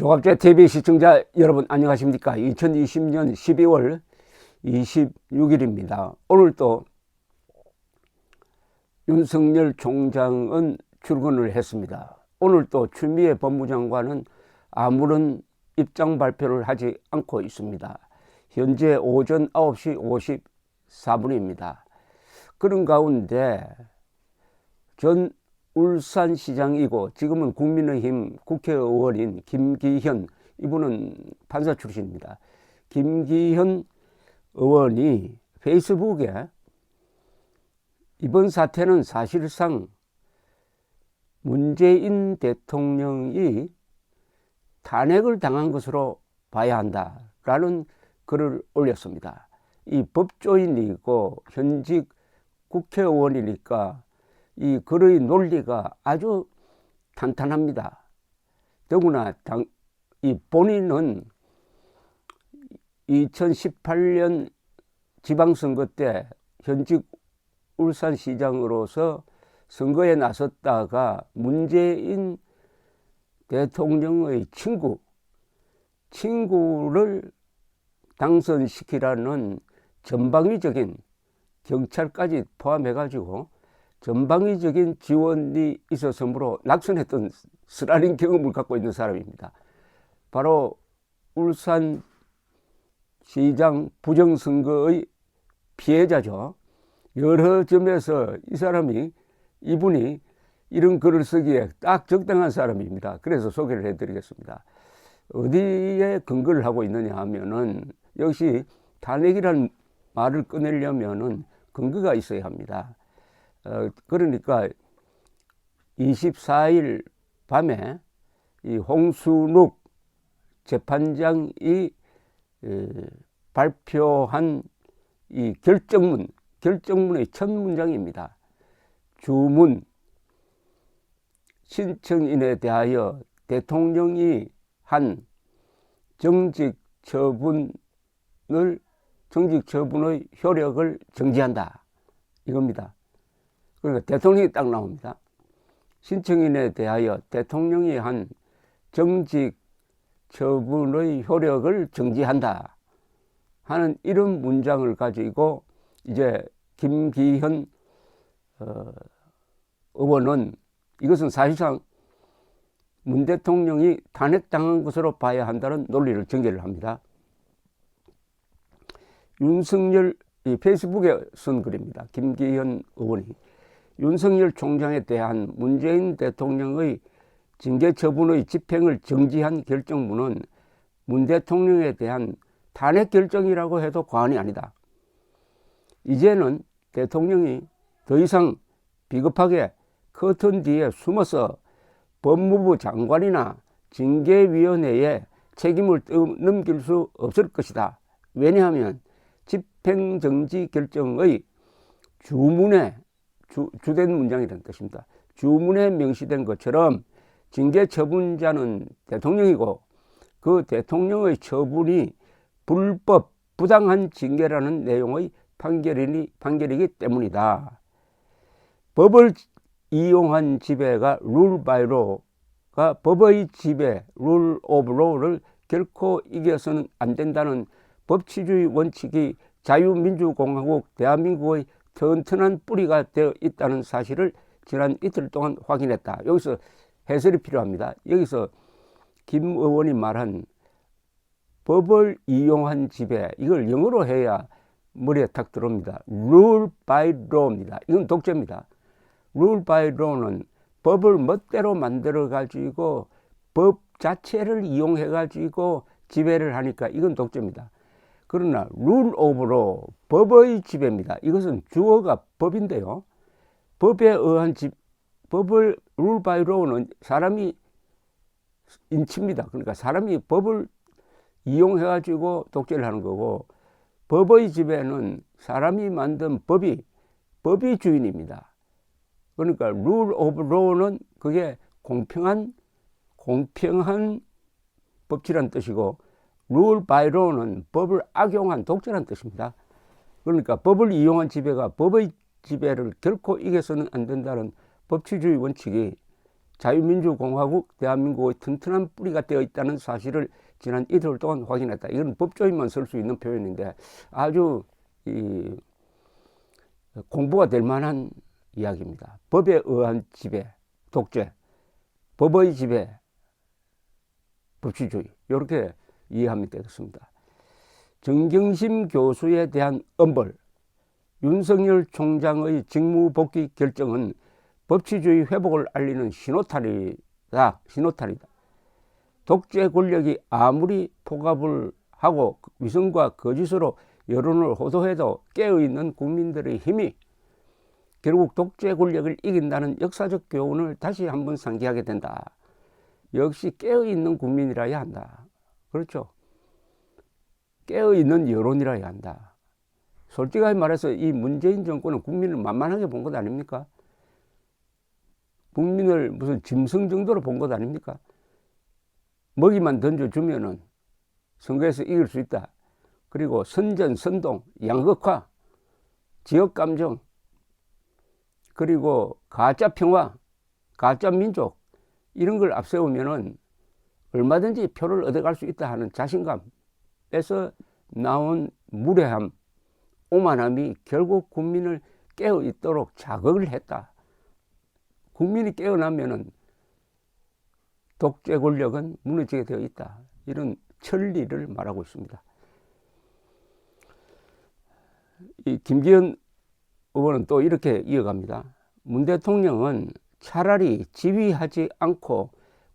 조갑제 TV 시청자 여러분 안녕하십니까? 2020년 12월 26일입니다. 오늘 또 윤석열 총장은 출근을 했습니다. 오늘 또 추미애 법무장관은 아무런 입장 발표를 하지 않고 있습니다. 현재 오전 9시 54분입니다. 그런 가운데 전 울산시장이고 지금은 국민의힘 국회의원인 김기현 이분은 판사 출신입니다. 김기현 의원이 페이스북에 이번 사태는 사실상 문재인 대통령이 탄핵을 당한 것으로 봐야 한다라는 글을 올렸습니다. 이 법조인이고 현직 국회의원이니까 이 글의 논리가 아주 탄탄합니다. 더구나 당, 이 본인은 2018년 지방선거 때 현직 울산시장으로서 선거에 나섰다가 문재인 대통령의 친구, 친구를 당선시키라는 전방위적인 경찰까지 포함해가지고 전방위적인 지원이 있었으므로 낙선했던 쓰라린 경험을 갖고 있는 사람입니다. 바로 울산 시장 부정선거의 피해자죠. 여러 점에서 이 사람이 이분이 이런 글을 쓰기에 딱 적당한 사람입니다. 그래서 소개를 해드리겠습니다. 어디에 근거를 하고 있느냐 하면은 역시 탄핵이라는 말을 꺼내려면은 근거가 있어야 합니다. 어, 그러니까 24일 밤에 이 홍순욱 재판장이 에, 발표한 이 결정문, 결정문의 첫 문장입니다. 주문, 신청인에 대하여 대통령이 한 정직 처분을, 정직 처분의 효력을 정지한다. 이겁니다. 그러니까 대통령이 딱 나옵니다. 신청인에 대하여 대통령이 한 정직 처분의 효력을 정지한다 하는 이런 문장을 가지고 이제 김기현 어, 의원은 이것은 사실상 문 대통령이 탄핵당한 것으로 봐야 한다는 논리를 전개를 합니다. 윤석열 이 페이스북에 쓴 글입니다. 김기현 의원이 윤석열 총장에 대한 문재인 대통령의 징계 처분의 집행을 정지한 결정문은 문 대통령에 대한 탄핵 결정이라고 해도 과언이 아니다. 이제는 대통령이 더 이상 비겁하게 커튼 뒤에 숨어서 법무부 장관이나 징계위원회에 책임을 넘길 수 없을 것이다. 왜냐하면 집행정지 결정의 주문에 주, 주된 문장이라는 뜻입니다. 주문에 명시된 것처럼 징계 처분자는 대통령이고 그 대통령의 처분이 불법 부당한 징계라는 내용의 판결이니, 판결이기 때문이다. 법을 이용한 지배가 룰 바이 로가 법의 지배 룰 오브 로를 결코 이겨서는 안 된다는 법치주의 원칙이 자유민주공화국 대한민국의 튼튼한 뿌리가 되어 있다는 사실을 지난 이틀 동안 확인했다. 여기서 해설이 필요합니다. 여기서 김 의원이 말한 법을 이용한 지배 이걸 영어로 해야 머리에 탁 들어옵니다. rule by law입니다. 이건 독재입니다. rule by law는 법을 멋대로 만들어 가지고 법 자체를 이용해 가지고 지배를 하니까 이건 독재입니다. 그러나 룰 오브로 법의 지배입니다. 이것은 주어가 법인데요. 법에 의한 집, 법을 룰 바이 로는 사람이 인치입니다. 그러니까 사람이 법을 이용해 가지고 독재를 하는 거고 법의 지배는 사람이 만든 법이 법이 주인입니다. 그러니까 룰 오브 로는 그게 공평한 공평한 법치란 뜻이고 룰 바이로는 법을 악용한 독재란 뜻입니다. 그러니까 법을 이용한 지배가 법의 지배를 결코 이겨서는 안 된다는 법치주의 원칙이 자유민주공화국 대한민국의 튼튼한 뿌리가 되어 있다는 사실을 지난 이틀 동안 확인했다. 이건 법조인만 쓸 수 있는 표현인데 아주 이 공부가 될 만한 이야기입니다. 법에 의한 지배, 독재, 법의 지배, 법치주의 이렇게 이해하면 되겠습니다. 정경심 교수에 대한 엄벌, 윤석열 총장의 직무 복귀 결정은 법치주의 회복을 알리는 신호탄이다. 신호탄이다. 독재 권력이 아무리 포갑을 하고 위선과 거짓으로 여론을 호도해도 깨어있는 국민들의 힘이 결국 독재 권력을 이긴다는 역사적 교훈을 다시 한번 상기하게 된다. 역시 깨어있는 국민이라야 한다. 그렇죠. 깨어 있는 여론이라야 한다. 솔직하게 말해서 이 문재인 정권은 국민을 만만하게 본 것 아닙니까? 국민을 무슨 짐승 정도로 본 것 아닙니까? 먹이만 던져주면은 선거에서 이길 수 있다. 그리고 선전, 선동, 양극화, 지역 감정, 그리고 가짜 평화, 가짜 민족, 이런 걸 앞세우면은 얼마든지 표를 얻어갈 수 있다 하는 자신감에서 나온 무례함, 오만함이 결국 국민을 깨어 있도록 자극을 했다. 국민이 깨어나면은 독재 권력은 무너지게 되어 있다. 이런 천리를 말하고 있습니다. 이 김기현 의원은 또 이렇게 이어갑니다. 문 대통령은 차라리 지휘하지 않고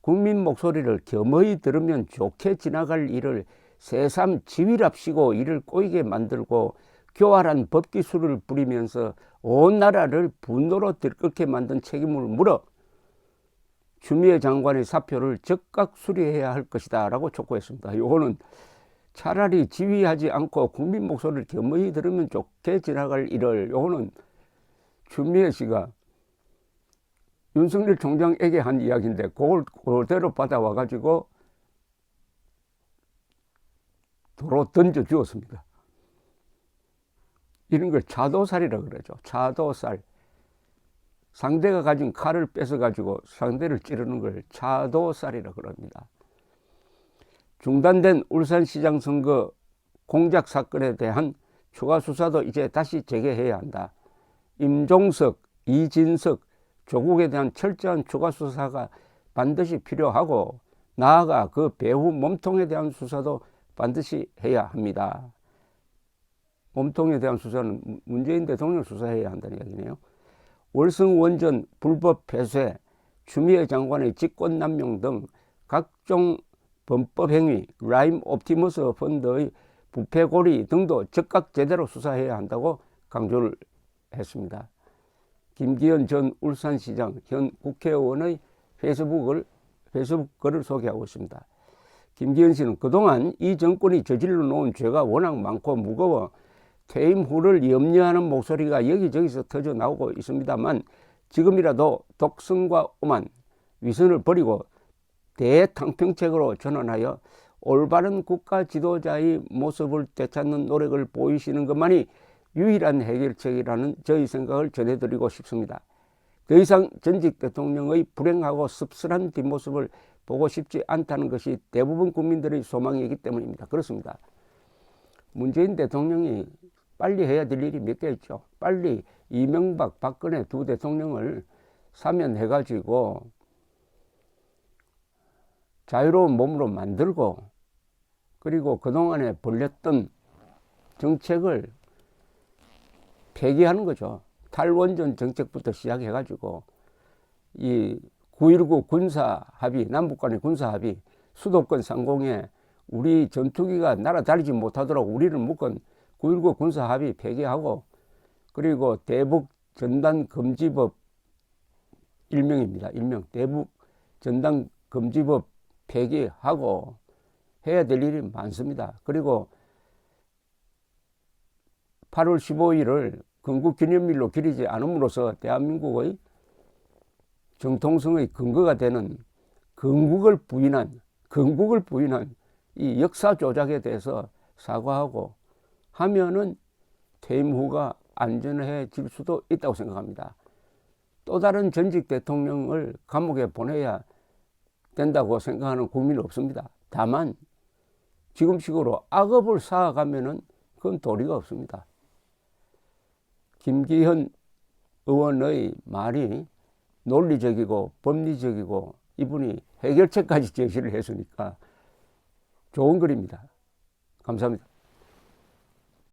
국민 목소리를 겸허히 들으면 좋게 지나갈 일을 새삼 지휘랍시고 이를 꼬이게 만들고 교활한 법기술을 부리면서 온 나라를 분노로 들끓게 만든 책임을 물어 추미애 장관의 사표를 즉각 수리해야 할 것이다 라고 촉구했습니다. 요거는 차라리 지휘하지 않고 국민 목소리를 겸허히 들으면 좋게 지나갈 일을 요거는 추미애 씨가 윤석열 총장에게 한 이야기인데 그걸 그대로 받아와 가지고 도로 던져 주었습니다. 이런 걸 차도살이라 그러죠. 차도살. 상대가 가진 칼을 뺏어 가지고 상대를 찌르는 걸 차도살이라 그럽니다. 중단된 울산시장 선거 공작 사건에 대한 추가 수사도 이제 다시 재개해야 한다. 임종석, 이진석, 조국에 대한 철저한 추가 수사가 반드시 필요하고 나아가 그 배후 몸통에 대한 수사도 반드시 해야 합니다. 몸통에 대한 수사는 문재인 대통령 수사해야 한다는 이야기네요. 월성 원전 불법 폐쇄, 추미애 장관의 직권 남용 등 각종 범법 행위, 라임 옵티머스 펀드의 부패 고리 등도 즉각 제대로 수사해야 한다고 강조를 했습니다. 김기현 전 울산시장 현 국회의원의 페이스북을 페이스북 글을 소개하고 있습니다. 김기현 씨는 그동안 이 정권이 저질러 놓은 죄가 워낙 많고 무거워 퇴임 후를 염려하는 목소리가 여기저기서 터져 나오고 있습니다만 지금이라도 독성과 오만 위선을 버리고 대탕평책으로 전환하여 올바른 국가 지도자의 모습을 되찾는 노력을 보이시는 것만이 유일한 해결책이라는 저희 생각을 전해드리고 싶습니다. 더 이상 전직 대통령의 불행하고 씁쓸한 뒷모습을 보고 싶지 않다는 것이 대부분 국민들의 소망이기 때문입니다. 그렇습니다. 문재인 대통령이 빨리 해야 될 일이 몇 개 있죠. 빨리 이명박, 박근혜 두 대통령을 사면해가지고 자유로운 몸으로 만들고 그리고 그동안에 벌렸던 정책을 폐기하는 거죠. 탈원전 정책부터 시작해가지고 이 9.19 군사 합의, 남북 간의 군사 합의, 수도권 상공에 우리 전투기가 날아다니지 못하도록 우리를 묶은 9.19 군사 합의 폐기하고 그리고 대북 전단 금지법 일명입니다. 일명 대북 전단 금지법 폐기하고 해야 될 일이 많습니다. 그리고 8월 15일을 건국기념일로 기리지 않음으로써 대한민국의 정통성의 근거가 되는 건국을 부인한 건국을 부인한 이 역사 조작에 대해서 사과하고 하면은 퇴임 후가 안전해질 수도 있다고 생각합니다. 또 다른 전직 대통령을 감옥에 보내야 된다고 생각하는 국민은 없습니다. 다만 지금 식으로 악업을 쌓아가면은 그건 도리가 없습니다. 김기현 의원의 말이 논리적이고 법리적이고 이분이 해결책까지 제시를 했으니까 좋은 글입니다. 감사합니다.